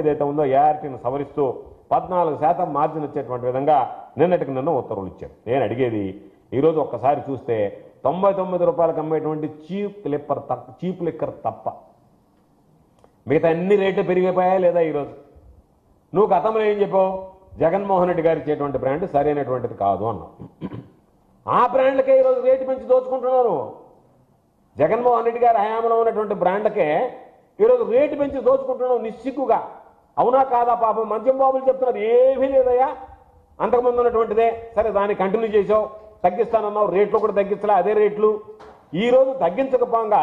ఏదైతే ఉందో ఏఆర్టీని సవరిస్తూ పద్నాలుగు శాతం మార్జిన్ వచ్చేటువంటి విధంగా నిన్నటికి నిన్న ఉత్తర్వులు ఇచ్చారు. నేను అడిగేది ఈరోజు ఒక్కసారి చూస్తే తొంభై తొమ్మిది రూపాయలకు అమ్మేటువంటి చీప్ లిప్పర్ తప్ప చీప్ లిక్కర్ తప్ప. మిగతా అన్ని రేట్లు పెరిగిపోయాయా లేదా ఈరోజు? నువ్వు గతంలో ఏం చెప్పావు? జగన్మోహన్ రెడ్డి గారు ఇచ్చేటువంటి బ్రాండ్ సరైనటువంటిది కాదు అన్నావు. ఆ బ్రాండ్లకే ఈరోజు రేటు పెంచి దోచుకుంటున్నారు. జగన్మోహన్ రెడ్డి గారి హయాంలో ఉన్నటువంటి బ్రాండ్లకే ఈరోజు రేటు పెంచి దోచుకుంటున్నావు నిస్సిగ్గుగా. అవునా కాదా పాపం? మద్యం బాబులు చెప్తున్నారు. ఏమీ లేదయ్యా. అంతకుముందు ఉన్నటువంటిదే. సరే దాన్ని కంటిన్యూ చేసావు తగ్గిస్తానన్నావు. రేట్లు కూడా తగ్గించలే అదే రేట్లు. ఈ రోజు తగ్గించకపోగా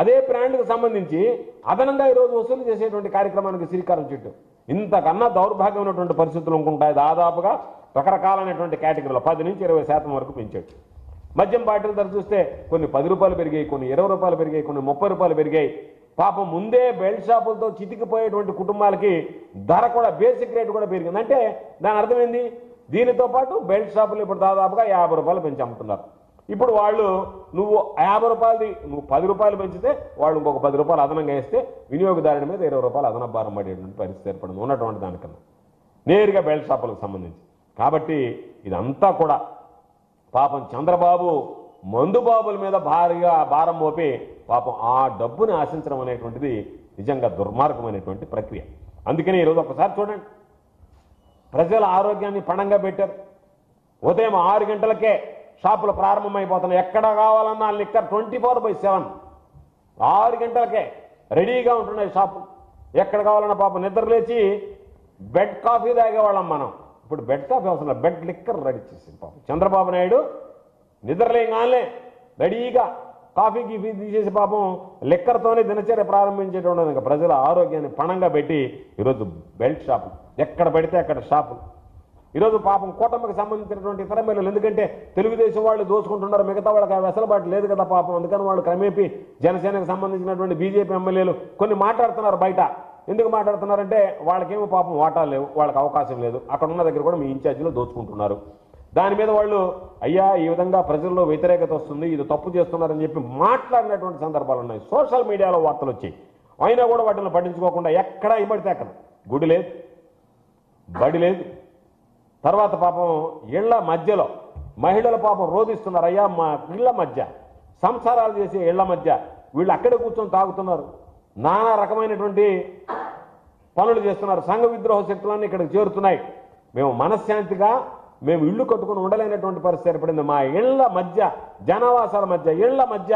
అదే బ్రాండ్కి సంబంధించి అదనంగా ఈరోజు వసూలు చేసేటువంటి కార్యక్రమానికి శ్రీకారం చుట్టూ ఇంతకన్నా దౌర్భాగ్యమైనటువంటి పరిస్థితులు ఉంటాయి దాదాపుగా రకరకాలైనటువంటి కేటగిరీలో పది నుంచి ఇరవై శాతం వరకు పెంచాడు మద్యం బాటిల్ ధర చూస్తే కొన్ని పది రూపాయలు పెరిగాయి కొన్ని ఇరవై రూపాయలు పెరిగాయి కొన్ని ముప్పై రూపాయలు పెరిగాయి. పాపం ముందే బెల్ట్ షాపులతో చితికిపోయేటువంటి కుటుంబాలకి ధర కూడా బేసిక్ రేట్ కూడా పెరిగింది. అంటే దాని అర్థమైంది? దీనితో పాటు బెల్ట్ షాపులు ఇప్పుడు దాదాపుగా యాభై రూపాయలు పెంచి అమ్ముతున్నారు. ఇప్పుడు వాళ్ళు నువ్వు యాభై రూపాయలది నువ్వు పది రూపాయలు పెంచితే వాళ్ళు ఇంకొక పది రూపాయలు అదనంగా వేస్తే వినియోగదారుని మీద ఇరవై రూపాయలు అదన భారం పడేటువంటి పరిస్థితి ఏర్పడింది ఉన్నటువంటి దానికన్నా. నేరుగా బెల్ట్ షాపులకు సంబంధించి. కాబట్టి ఇదంతా కూడా పాపం చంద్రబాబు మందు బాబుల మీద భారీగా భారం మోపి పాపం ఆ డబ్బుని ఆశించడం అనేటువంటిది నిజంగా దుర్మార్గమైనటువంటి ప్రక్రియ. అందుకని ఈరోజు ఒకసారి చూడండి. ప్రజల ఆరోగ్యాన్ని పణంగా పెట్టారు. ఉదయం ఆరు గంటలకే షాపులు ప్రారంభమైపోతున్నాయి. ఎక్కడ కావాలన్నా liquor twenty four by seven. ఆరు గంటలకే రెడీగా ఉంటున్నాయి షాపులు. ఎక్కడ కావాలన్నా పాపం నిద్ర లేచి బెడ్ కాఫీ తాగేవాళ్ళం మనం. ఇప్పుడు బెడ్ కాఫీ అవసరం బెడ్ లిక్కర్ రెడీ చేసింది పాపం. చంద్రబాబు నాయుడు నిద్రలేగానే రెడీగా కాఫీ గీఫీ తీసేసి పాపం లిక్కర్తోనే దినచర్య ప్రారంభించేటువంటి ఇంకా ప్రజల ఆరోగ్యాన్ని పణంగా పెట్టి ఈరోజు బెల్ట్ షాపులు ఎక్కడ పెడితే అక్కడ షాపులు ఈరోజు పాపం కూటమికి సంబంధించినటువంటి ఇతర మహిళలు ఎందుకంటే తెలుగుదేశం వాళ్ళు దోచుకుంటున్నారు మిగతా వాళ్ళకి ఆ వెసలుబాటు లేదు కదా పాపం. అందుకని వాళ్ళు క్రమేపీ జనసేనకు సంబంధించినటువంటి బీజేపీ ఎమ్మెల్యేలు కొన్ని మాట్లాడుతున్నారు బయట. ఎందుకు మాట్లాడుతున్నారంటే వాళ్ళకేమో పాపం వాటాలు లేవు వాళ్ళకి అవకాశం లేదు. అక్కడ ఉన్న దగ్గర కూడా మీ ఇన్ఛార్జీలు దోచుకుంటున్నారు. దాని మీద వాళ్ళు అయ్యా ఈ విధంగా ప్రజల్లో వ్యతిరేకత వస్తుంది ఇది తప్పు చేస్తున్నారని చెప్పి మాట్లాడినటువంటి సందర్భాలు ఉన్నాయి. సోషల్ మీడియాలో వార్తలు వచ్చాయి. అయినా కూడా వాటిని పట్టించుకోకుండా ఎక్కడ ఇవ్వడితే అక్కడ. గుడి లేదు. బడి లేదు. తర్వాత పాపం ఇళ్ళ మధ్యలో మహిళల పాపం రోధిస్తున్నారు. అయ్యా మా ఇళ్ళ మధ్య సంసారాలు చేసే ఇళ్ళ మధ్య వీళ్ళు అక్కడే కూర్చొని తాగుతున్నారు. నానా రకమైనటువంటి పనులు చేస్తున్నారు. సంఘ విద్రోహ శక్తులన్నీ ఇక్కడికి చేరుతున్నాయి. మేము మనశ్శాంతిగా మేము ఇల్లు కట్టుకుని ఉండలేనటువంటి పరిస్థితి ఏర్పడింది. మా ఇళ్ళ మధ్య జనావాసాల మధ్య ఇళ్ళ మధ్య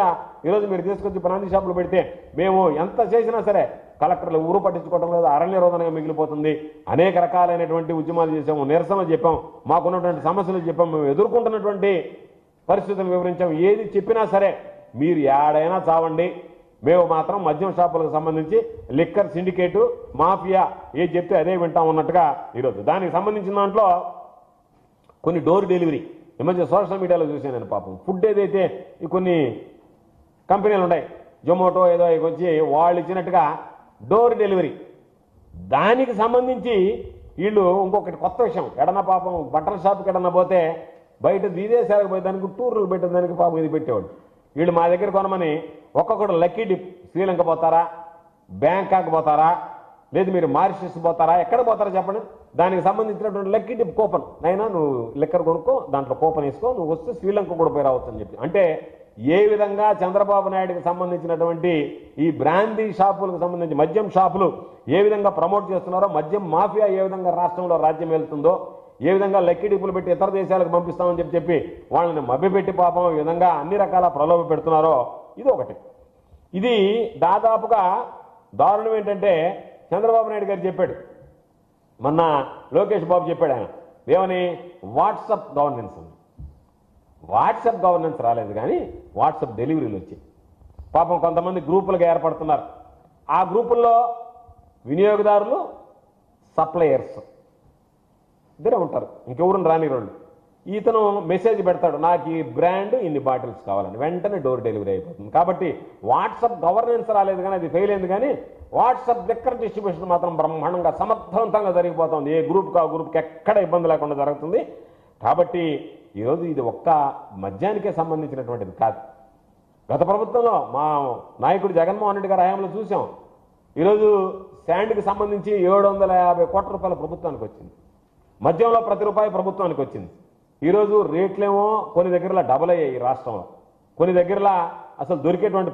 ఈరోజు మీరు తీసుకొచ్చి బ్రాంతి షాపులు పెడితే మేము ఎంత చేసినా సరే కలెక్టర్లు ఊరు పట్టించుకోవడం లేదు అరణ్య రోదనగా మిగిలిపోతుంది. అనేక రకాలైనటువంటి ఉద్యమాలు చేసాము నిరసన చెప్పాం మాకున్నటువంటి సమస్యలు చెప్పాం మేము ఎదుర్కొంటున్నటువంటి పరిస్థితులు వివరించాం ఏది చెప్పినా సరే మీరు ఏడైనా చావండి. మేము మాత్రం మద్యం షాపులకు సంబంధించి లిక్కర్ సిండికేటు మాఫియా ఏది చెప్తే అదే వింటాం ఉన్నట్టుగా ఈరోజు. దానికి సంబంధించిన దాంట్లో కొన్ని డోర్ డెలివరీ ఈ మధ్య సోషల్ మీడియాలో చూశాను నేను పాపం. ఫుడ్ ఏదైతే ఈ కొన్ని కంపెనీలు ఉన్నాయి జొమాటో ఏదో వచ్చి వాళ్ళు ఇచ్చినట్టుగా డోర్ డెలివరీ దానికి సంబంధించి వీళ్ళు ఇంకొకటి కొత్త విషయం. ఎడన పాపం బట్టల షాప్కి ఎడన పోతే బయట విదేశాలకు పోయి దానికి టూర్లు పెట్టేదానికి పాపం ఇది పెట్టేవాడు వీళ్ళు మా దగ్గర కొనమని ఒక్కొక్కడు లక్కీ డిప్ శ్రీలంక పోతారా? బ్యాంకాక్ పోతారా? లేదు మీరు మారిషస్ పోతారా? ఎక్కడ పోతారా చెప్పండి. దానికి సంబంధించినటువంటి లక్కీ డిప్ కూపన్. అయినా నువ్వు లెక్కర్ కొనుక్కో దాంట్లో కూపన్ వేసుకో నువ్వు వస్తే శ్రీలంక కూడా పోయి రావచ్చు అని చెప్పి. అంటే ఏ విధంగా చంద్రబాబు నాయుడుకి సంబంధించినటువంటి ఈ బ్రాందీ షాపులకు సంబంధించి మద్యం షాపులు ఏ విధంగా ప్రమోట్ చేస్తున్నారో మద్యం మాఫియా ఏ విధంగా రాష్ట్రంలో రాజ్యం వెళ్తుందో ఏ విధంగా లక్కీ డిప్పులు పెట్టి ఇతర దేశాలకు పంపిస్తామని చెప్పి చెప్పి వాళ్ళని మభ్యపెట్టి పాపం ఈ విధంగా అన్ని రకాల ప్రలోభ పెడుతున్నారో ఇది ఒకటి. ఇది దాదాపుగా దారుణం ఏంటంటే చంద్రబాబు నాయుడు గారు చెప్పాడు. మొన్న లోకేష్ బాబు చెప్పాడు ఆయన. ఏమని? వాట్సప్ గవర్నెన్స్ ఉంది వాట్సాప్ గవర్నెన్స్ రాలేదు కానీ వాట్సాప్ డెలివరీలు వచ్చాయి. పాపం కొంతమంది గ్రూపులుగా ఏర్పడుతున్నారు. ఆ గ్రూపుల్లో వినియోగదారులు సప్లయర్స్. ఇద్దరే ఉంటారు. ఇంకెవరు రాని రోళ్ళు ఇతను మెసేజ్ పెడతాడు నాకు ఈ బ్రాండ్ ఇన్ని బాటిల్స్ కావాలని. వెంటనే డోర్ డెలివరీ అయిపోతుంది. కాబట్టి వాట్సాప్ గవర్నెన్స్ రాలేదు కానీ అది ఫెయిల్ అయింది కానీ వాట్సాప్ దగ్గర డిస్ట్రిబ్యూషన్ మాత్రం బ్రహ్మాండంగా సమర్థవంతంగా జరిగిపోతుంది. ఏ గ్రూప్కి ఆ గ్రూప్కి ఎక్కడ ఇబ్బంది లేకుండా జరుగుతుంది. కాబట్టి ఈరోజు ఇది ఒక్క మద్యానికే సంబంధించినటువంటిది కాదు. గత ప్రభుత్వంలో మా నాయకుడు జగన్మోహన్ రెడ్డి గారి హయాంలో చూసాం. ఈరోజు శాండ్కి సంబంధించి ఏడు వందల యాభై కోట్ల రూపాయల ప్రభుత్వానికి వచ్చింది. మద్యంలో ప్రతి రూపాయి ప్రభుత్వానికి వచ్చింది. ఈరోజు రేట్లేమో కొన్ని దగ్గరలో డబల్ అయ్యాయి ఈ రాష్ట్రంలో. కొన్ని దగ్గరలో అసలు దొరికేటువంటి